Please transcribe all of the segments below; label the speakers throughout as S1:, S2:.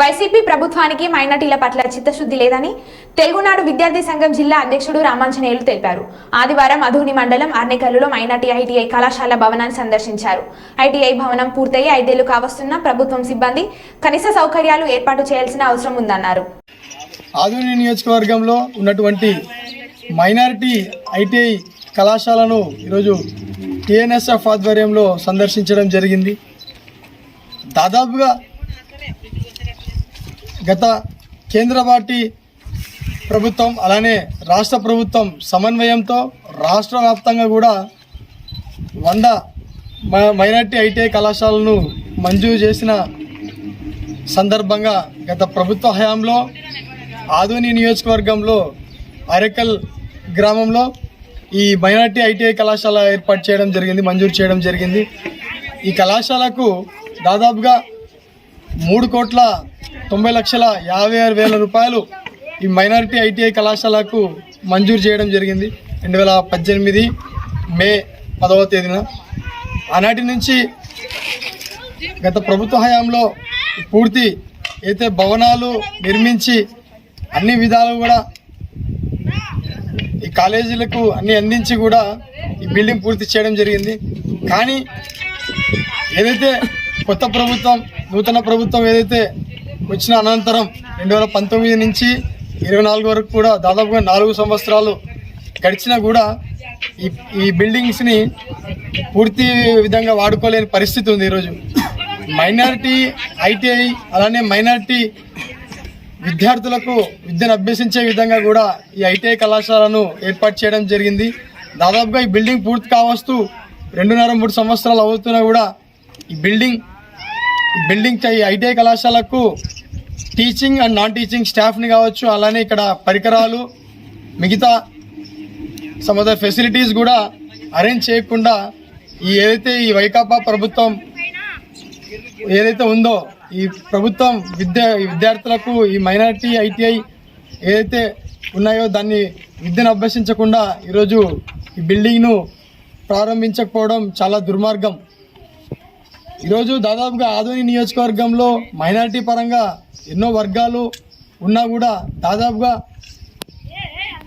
S1: YCP ప్రభుత్వానికి మైనార్టీల పట్ల చిత్తశుద్ధి లేదని తెలుగునాడు విద్యార్థి సంఘం జిల్లా అధ్యక్షుడు రామాంజనేయులు తెలిపారు. ఆదివారం అధుని మండలం అర్నేకల్లులో మైనార్టీ ఐటీఐ కళాశాల భవనాన్ని సందర్శించారు. ఐటీఐ భవనం పూర్తయి ఐదేళ్ళు కావస్తున్న ప్రభుత్వం సిబ్బంది కనీస సౌకర్యాలు ఏర్పాటు చేయాల్సిన అవసరం ఉందన్నారు.
S2: ఆధునిక నియోజకవర్గంలో ఉన్నటువంటి మైనారిటీ ఐటీఐ కళాశాలను ఈరోజు టిఎన్ఎస్ఎఫ్ ఆధ్వర్యంలో సందర్శించడం జరిగింది. దాదాపుగా గత కేంద్ర పార్టీ ప్రభుత్వం అలానే రాష్ట్ర ప్రభుత్వం సమన్వయంతో రాష్ట్ర వ్యాప్తంగా కూడా వంద మ- మైనార్టీ ఐటీఐ కళాశాలను మంజూరు చేసిన సందర్భంగా గత ప్రభుత్వ హయాంలో ఆధుని నియోజకవర్గంలో అరెకల్ గ్రామంలో ఈ మైనార్టీ ఐటీఐ కళాశాల ఏర్పాటు చేయడం జరిగింది మంజూరు చేయడం జరిగింది. ఈ కళాశాలకు దాదాపుగా మూడు కోట్ల తొంభై లక్షల యాభై ఆరు వేల రూపాయలు ఈ మైనారిటీ ఐటీఐ కళాశాలకు మంజూరు చేయడం జరిగింది. రెండు వేల పద్దెనిమిది మే పదవ తేదీన. ఆనాటి నుంచి గత ప్రభుత్వ హయాంలో పూర్తి అయితే భవనాలు నిర్మించి అన్ని విధాలు కూడా ఈ కాలేజీలకు అన్ని అందించి కూడా ఈ బిల్డింగ్ పూర్తి చేయడం జరిగింది. కానీ ఏదైతే కొత్త ప్రభుత్వం నూతన ప్రభుత్వం ఏదైతే వచ్చిన అనంతరం రెండు వేల పంతొమ్మిది నుంచి ఇరవై నాలుగు వరకు కూడా దాదాపుగా నాలుగు సంవత్సరాలు గడిచినా కూడా ఈ ఈ బిల్డింగ్స్ని పూర్తి విధంగా వాడుకోలేని పరిస్థితి ఉంది ఈరోజు. మైనారిటీ ఐటీఐ అలానే మైనారిటీ విద్యార్థులకు విద్యను అభ్యసించే విధంగా కూడా ఈ ఐటీఐ కళాశాలను ఏర్పాటు చేయడం జరిగింది. దాదాపుగా ఈ బిల్డింగ్ పూర్తి కావస్తూ రెండున్నర మూడు సంవత్సరాలు అవుతున్నా కూడా ఈ బిల్డింగ్ బిల్డింగ్ ఐటీఐ కళాశాలకు టీచింగ్ అండ్ నాన్ టీచింగ్ స్టాఫ్ని కావచ్చు అలానే ఇక్కడ పరికరాలు మిగతా సమ్ ఆఫ్ ద ఫెసిలిటీస్ కూడా అరేంజ్ చేయకుండా ఈ ఏదైతే ఈ వైకాపా ప్రభుత్వం ఏదైతే ఉందో ఈ ప్రభుత్వం విద్య విద్యార్థులకు ఈ మైనారిటీ ఐటీఐ ఏదైతే ఉన్నాయో దాన్ని విద్యను అభ్యసించకుండా ఈరోజు ఈ బిల్డింగ్ను ప్రారంభించకపోవడం చాలా దుర్మార్గం. ఈరోజు దాదాపుగా ఆదోని నియోజకవర్గంలో మైనారిటీ పరంగా ఎన్నో వర్గాలు ఉన్నా కూడా దాదాపుగా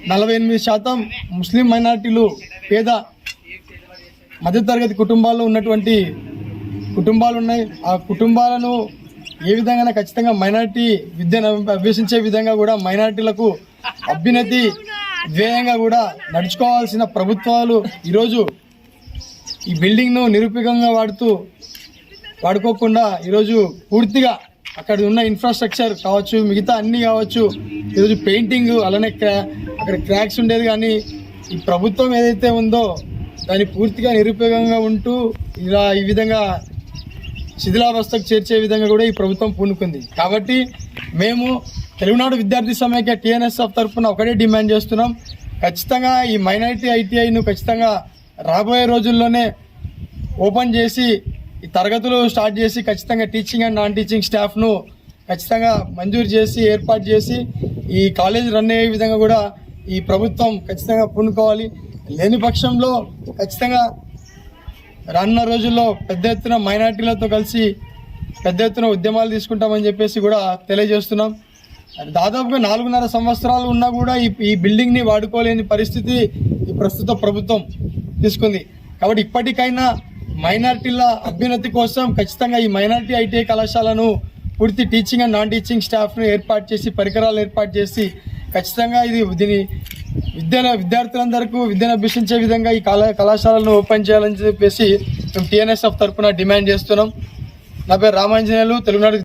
S2: నలభై ఎనిమిది శాతం ముస్లిం మైనార్టీలు పేద మధ్యతరగతి కుటుంబాల్లో ఉన్నటువంటి కుటుంబాలు ఉన్నాయి. ఆ కుటుంబాలను ఏ విధంగా ఖచ్చితంగా మైనార్టీ విద్యను అభ్యసించే విధంగా కూడా మైనార్టీలకు అభ్యున్నతి ధ్యేయంగా కూడా నడుచుకోవాల్సిన ప్రభుత్వాలు ఈరోజు ఈ బిల్డింగ్ను నిరూపికంగా వాడుతూ వాడుకోకుండా ఈరోజు పూర్తిగా అక్కడ ఉన్న ఇన్ఫ్రాస్ట్రక్చర్ కావచ్చు మిగతా అన్నీ కావచ్చు ఈరోజు పెయింటింగ్ అలానే క్రా అక్కడ క్రాక్స్ ఉండేది కానీ ఈ ప్రభుత్వం ఏదైతే ఉందో దాన్ని పూర్తిగా నిరుపయోగంగా ఉంటూ ఇలా ఈ విధంగా శిథిలావస్థకు చేర్చే విధంగా కూడా ఈ ప్రభుత్వం పూనుకుంది. కాబట్టి మేము తెలుగునాడు విద్యార్థి సమైక్య టీఎన్ఎస్ఎఫ్ తరఫున ఒకటే డిమాండ్ చేస్తున్నాం. ఖచ్చితంగా ఈ మైనారిటీ ఐటీఐను ఖచ్చితంగా రాబోయే రోజుల్లోనే ఓపెన్ చేసి ఈ తరగతులు స్టార్ట్ చేసి ఖచ్చితంగా టీచింగ్ అండ్ నాన్ టీచింగ్ స్టాఫ్ను ఖచ్చితంగా మంజూరు చేసి ఏర్పాటు చేసి ఈ కాలేజ్ రన్ అయ్యే విధంగా కూడా ఈ ప్రభుత్వం ఖచ్చితంగా పూనుకోవాలి. లేని పక్షంలో ఖచ్చితంగా రానున్న రోజుల్లో పెద్ద ఎత్తున మైనార్టీలతో కలిసి పెద్ద ఎత్తున ఉద్యమాలు తీసుకుంటామని చెప్పేసి కూడా తెలియజేస్తున్నాం. అది దాదాపుగా నాలుగున్నర సంవత్సరాలు ఉన్నా కూడా ఈ ఈ బిల్డింగ్ని వాడుకోలేని పరిస్థితి ఈ ప్రస్తుత ప్రభుత్వం తీసుకుంది. కాబట్టి ఇప్పటికైనా మైనార్టీల అభ్యున్నతి కోసం ఖచ్చితంగా ఈ మైనార్టీ ఐటీఐ కళాశాలను పూర్తి టీచింగ్ అండ్ నాన్ టీచింగ్ స్టాఫ్ను ఏర్పాటు చేసి పరికరాలు ఏర్పాటు చేసి ఖచ్చితంగా ఇది దీని విద్యను విద్యార్థులందరికీ విద్యను అభ్యసించే విధంగా ఈ కళా కళాశాలను ఓపెన్ చేయాలని చెప్పేసి మేము టీఎన్ఎస్ఎఫ్ తరఫున డిమాండ్ చేస్తున్నాం. నా పేరు రామాంజనేయులు తెలుగునాడు